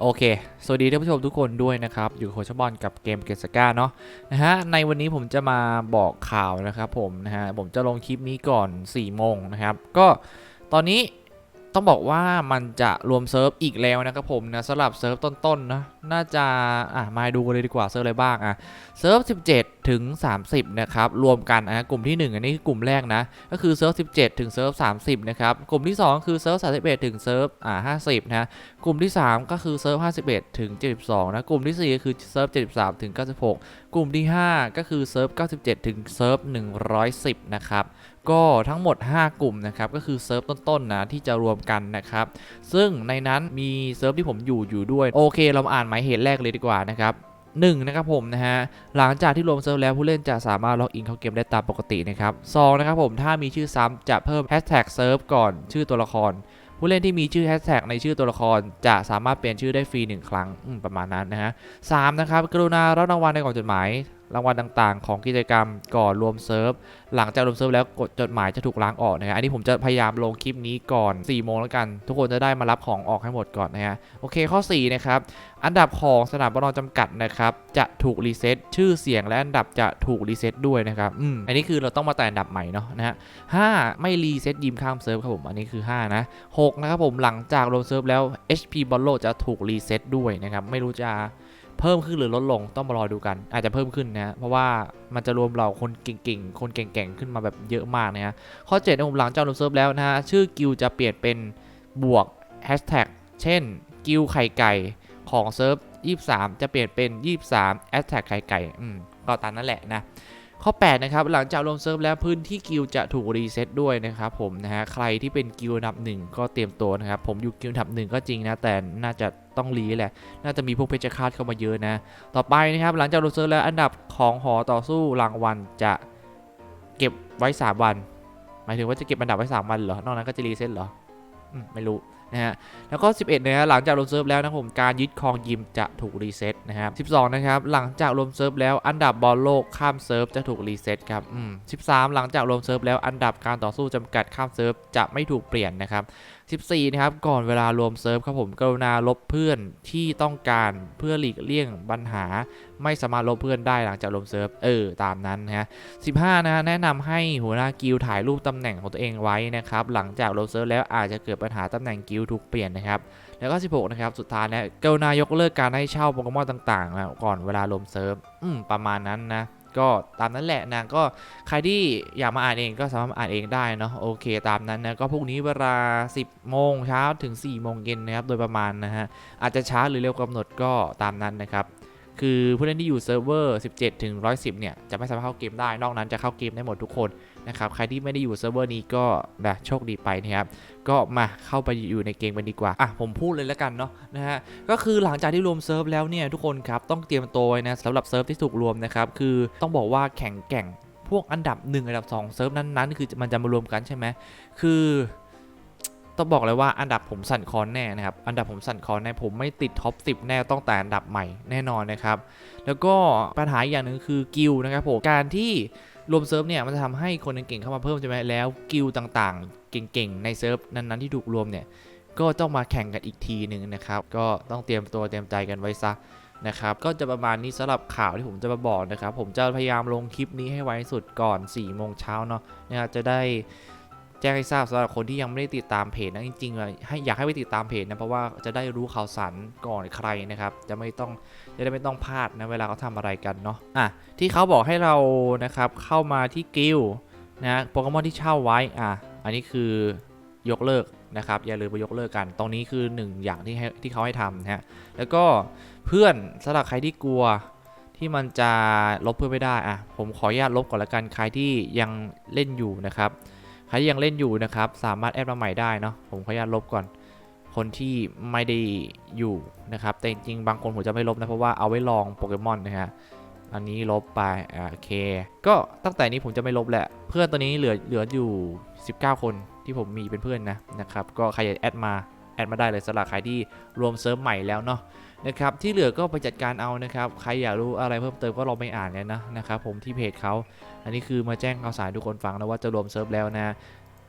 โอเค สวัสดีท่านผู้ชมทุกคนด้วยนะครับ อยู่โคชบอลกับเกมเกสกาเนาะนะฮะ ในวันนี้ผมจะมาบอกข่าวนะครับผมนะฮะ ผมจะลงคลิปนี้ก่อน4โมงนะครับ ก็ตอนนี้ต้องบอกว่ามันจะรวมเซิร์ฟอีกแล้วนะครับผมนะสำหรับเซิร์ฟต้นๆนะ น่าจะอะมาดูกันเลยดีกว่าเซิร์ฟอะไรบ้างอะเซิร์ฟ 17 ถึง 30 นะครับ รวมกันนะกลุ่มที่ 1 อันนี้คือกลุ่มแรกนะ ก็คือเซิร์ฟ 17 ถึงเซิร์ฟ 30 นะครับ กลุ่มที่ 2 คือเซิร์ฟ 31 ถึงเซิร์ฟอ่า50 นะ กลุ่มที่ 3 ก็คือเซิร์ฟ 51 ถึง 72 นะ กลุ่มที่ 4 คือเซิร์ฟ 73 ถึง 96 กลุ่มที่ 5 ก็คือเซิร์ฟ 97 ถึงเซิร์ฟ 110 นะครับก็ทั้งหมด 5 กลุ่มนะครับ ก็คือเซิร์ฟต้นๆนะที่จะรวมกันนะครับ ซึ่งในนั้นมีเซิร์ฟที่ผมอยู่อยู่ด้วย โอเค เรามาอ่านหมายเหตุแรกเลยดีกว่านะครับหนึ่งนะครับผมนะฮะหลังจากที่รวมเซิร์ฟแล้วผู้เล่นจะสามารถล็อกอินเข้าเกมได้ตามปกตินะครับสองนะครับผมถ้ามีชื่อซ้ำจะเพิ่มแฮชแท็กเซิร์ฟก่อนชื่อตัวละคร ผู้เล่นที่มีชื่อแฮชแท็กในชื่อตัวละคร จะสามารถเปลี่ยนชื่อได้ฟรีหนึ่งครั้งประมาณนั้นนะฮะสามนะครับกรุณารับรางวัลในกล่องจดหมาย รางวัลต่างๆ ของกิจกรรมก่อนรวมเซิร์ฟ หลังจากรวมเซิร์ฟแล้วกดจดหมายจะถูกล้างออกนะฮะอันนี้ผมจะพยายามลงคลิปนี้ก่อน4โมงแล้วกัน ทุกคนจะได้มารับของออกให้หมดก่อนนะฮะโอเคข้อ4นะครับอันดับของสนามบอลจำกัดนะครับจะถูกรีเซ็ตชื่อเสียงและอันดับจะถูกรีเซ็ตด้วยนะครับอืมอันนี้คือเราต้องมาแต่อันดับใหม่เนาะนะฮะห้าไม่รีเซ็ตยิมข้ามเซิร์ฟครับผมอันนี้คือ 5 นะหกนะครับผมหลังจากรวมเซิร์ฟแล้ว HP บอลโลจะถูกรีเซ็ตด้วยนะครับไม่รู้จะ เพิ่มขึ้นหรือลดลงต้องมารอดูกัน อาจจะเพิ่มขึ้นนะเพราะว่ามันจะรวมเราคนเก่งๆ คนเก่งๆ ขึ้นมาแบบเยอะมากนะฮะข้อ7นะผมหลังจากลงเซิร์ฟแล้วนะฮะชื่อกิลจะเปลี่ยนเป็นบวกแฮชแท็กเช่นกิลไข่ไก่ของเซิร์ฟ23 จะเปลี่ยนเป็น 23แอ t แท็กไข่ไก่อืมก็ตามนั่นแหละนะ ข้อ 8 นะครับ หลังจากลงเซิร์ฟแล้วพื้นที่กิลจะถูกรีเซ็ตด้วยนะครับผมนะฮะใครที่เป็นกิลดับหนึ่งก็เตรียมตัวนะครับ ผมอยู่กิลดับหนึ่งก็จริงนะ แต่น่าจะต้องรีแหละ น่าจะมีพวกเพชรคาดเข้ามาเยอะนะ ต่อไปนะครับ หลังจากลงเซิร์ฟแล้วอันดับของหอต่อสู้รางวัลจะเก็บไว้ 3 วัน หมายถึงว่าจะเก็บอันดับไว้ 3 วันเหรอนอกนั้นก็จะรีเซ็ตเหรออมไม่รู้ นะฮะแล้วก็ 11นะฮะหลังจากลงเซิร์ฟแล้วนะครับผมการยึดครองยิมจะถูกรีเซ็ตนะครับ12นะครับหลังจากลงเซิร์ฟแล้วอันดับบอลโลกข้ามเซิร์ฟจะถูกรีเซ็ตครับอืม13 หลังจากลงเซิร์ฟแล้วอันดับการต่อสู้จำกัดข้ามเซิร์ฟจะไม่ถูกเปลี่ยนนะครับ14นะครับก่อนเวลารวมเซิร์ฟครับผมกรุณาลบเพื่อนที่ต้องการเพื่อหลีกเลี่ยงปัญหา ไม่สามารถลบเพื่อนได้หลังจากลงเซิร์ฟเออตามนั้นนะฮะ15นะฮะแนะนำให้หัวหน้ากิลถ่ายรูปตำแหน่งของตัวเองไว้นะครับหลังจากลงเซิร์ฟแล้วอาจจะเกิดปัญหาตำแหน่งกิลวถูกเปลี่ยนนะครับ แล้วก็ 16 นะครับ สุดท้ายนะกลนายกเลิกการให้เช่าโปเกมอนต่างๆนะก่อนเวลาลมเซิร์ฟอืมประมาณนั้นนะก็ตามนั้นแหละนะก็ใครที่อยากมาอ่านเองก็สามารถอ่านเองได้เนาะโอเคตามนั้นนะก็พรุ่งนี้เวลา 10 โมงเช้าถึง 4 โมงเย็นนะครับโดยประมาณนะฮะอาจจะช้าหรือเร็วกำหนดก็ตามนั้นนะครับ คือผู้เล่นที่อยู่เซิร์ฟเวอร์ 17 ถึง 110 เนี่ย จะไม่สามารถเข้าเกมได้ นอกนั้นจะเข้าเกมได้หมดทุกคนนะครับ ใครที่ไม่ได้อยู่เซิร์ฟเวอร์นี้ก็นะโชคดีไปนะครับ ก็มาเข้าไปอยู่ในเกมกันดีกว่า อะ ผมพูดเลยแล้วกันเนาะนะฮะ ก็คือหลังจากที่รวมเซิร์ฟแล้วเนี่ยทุกคนครับต้องเตรียมตัวนะสำหรับเซิร์ฟที่ถูกรวมนะครับ คือต้องบอกว่าแข่งแก่งพวกอันดับ 1 อันดับ 2 เซิร์ฟนั้นๆ คือมันจะมารวมกันใช่ไหมคือ ต้องบอกเลยว่าอันดับผมสั่นคอนแน่นะครับ อันดับผมสั่นคอนแน่ผมไม่ติดท็อป10 แน่ต้องแต่อันดับใหม่แน่นอนนะครับ แล้วก็ปัญหาอย่างหนึ่งคือกิลนะครับผมการที่รวมเซิร์ฟเนี่ยมันจะทำให้คนเก่งๆเข้ามาเพิ่มใช่ไหมแล้วกิลต่างๆ เก่งๆในเซิร์ฟนั้นๆที่ถูกรวมเนี่ยก็ต้องมาแข่งกันอีกทีหนึ่งนะครับ ก็ต้องเตรียมตัวเตรียมใจกันไว้ซะนะครับ ก็จะประมาณนี้สำหรับข่าวที่ผมจะมาบอกนะครับ ผมจะพยายามลงคลิปนี้ให้ไวที่สุดก่อน4โมงเช้าเนาะนะครับจะได้ แจ้งให้ทราบสำหรับคนที่ยังไม่ได้ติดตามเพจนะจริงๆอะให้อยากให้ไปติดตามเพจนะเพราะว่าจะได้รู้ข่าวสารก่อนใครนะครับจะไม่ต้องจะได้ไม่ต้องพลาดนะเวลาเขาทำอะไรกันเนาะอะที่เขาบอกให้เรานะครับเข้ามาที่กิลนะโปเกมอนที่เช่าไว้อะอันนี้คือยกเลิกนะครับอย่าลืมไปยกเลิกกัน ตรงนี้คือหนึ่งอย่างที่ให้ที่เขาให้ทำนะฮะแล้วก็เพื่อนสำหรับใครที่กลัวที่มันจะลบเพื่อนไม่ได้อะผมขออนุญาตลบก่อนละกันใครที่ยังเล่นอยู่นะครับ ครที่ยังเล่นอยู่นะครับ สามารถแอดมาใหม่ได้เนาะผมขออนุญาตลบก่อน คนที่ไม่ได้อยู่นะครับ แต่จริงๆบางคนผมจะไม่ลบนะ เพราะว่าเอาไว้ลองโปเกมอนนะฮะอันนี้ลบไปอ่าโอเค ก็ตั้งแต่นี้ผมจะไม่ลบแหละ เพื่อนตัวนี้เหลือเหลืออยู่ 19 คนที่ผมมีเป็นเพื่อนนะนะครับ ก็ใครอยากแอดมา แอดมาได้เลยสำหรับใครที่รวมเซิร์ฟใหม่แล้วเนาะนะครับที่เหลือก็ไปจัดการเอานะครับ ใครอยากรู้อะไรเพิ่มเติมก็ลองไปอ่านกันนะนะครับผมที่เพจเขาอันนี้คือมาแจ้งข่าวสารทุกคนฟังนะว่าจะรวมเซิร์ฟแล้วนะ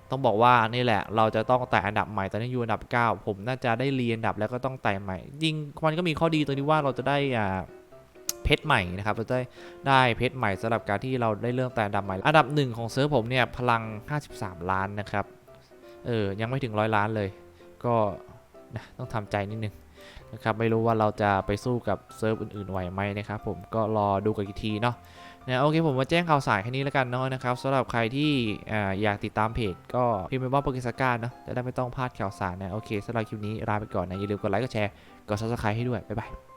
ต้องบอกว่านี่แหละเราจะต้องไต่อันดับใหม่ตอนนี้อยู่อันดับ 9 ผมน่าจะได้เรียนอันดับแล้วก็ต้องไต่ใหม่จริงมันก็มีข้อดีตรงที่ว่าเราจะได้อ่าเพชรใหม่นะครับเราจะได้ได้เพชรใหม่สำหรับการที่เราได้เรื่องแต่อันดับใหม่ อันดับหนึ่งของเซิร์ฟผมเนี่ยพลัง 53 ล้านนะครับเออยังไม่ถึงร้อยล้านเลย ก็นะต้องทำใจนิดนึงนะครับไม่รู้ว่าเราจะไปสู้กับเซิร์ฟอื่นๆไหวไหมนะครับผมก็รอดูกันอีกทีเนาะนะโอเคผมมาแจ้งข่าวสารแค่นี้แล้วกันเนาะนะครับสำหรับใครที่ออยากติดตามเพจก็พิมพ์ไปว่าโปรเกสการเนาะจะได้ไม่ต้องพลาดข่าวสารนะโอเคสำหรับคลิปนี้ลาไปก่อนนะอย่าลืมกดไลค์กดแชร์กด subscribe ให้ด้วยบ๊ายบาย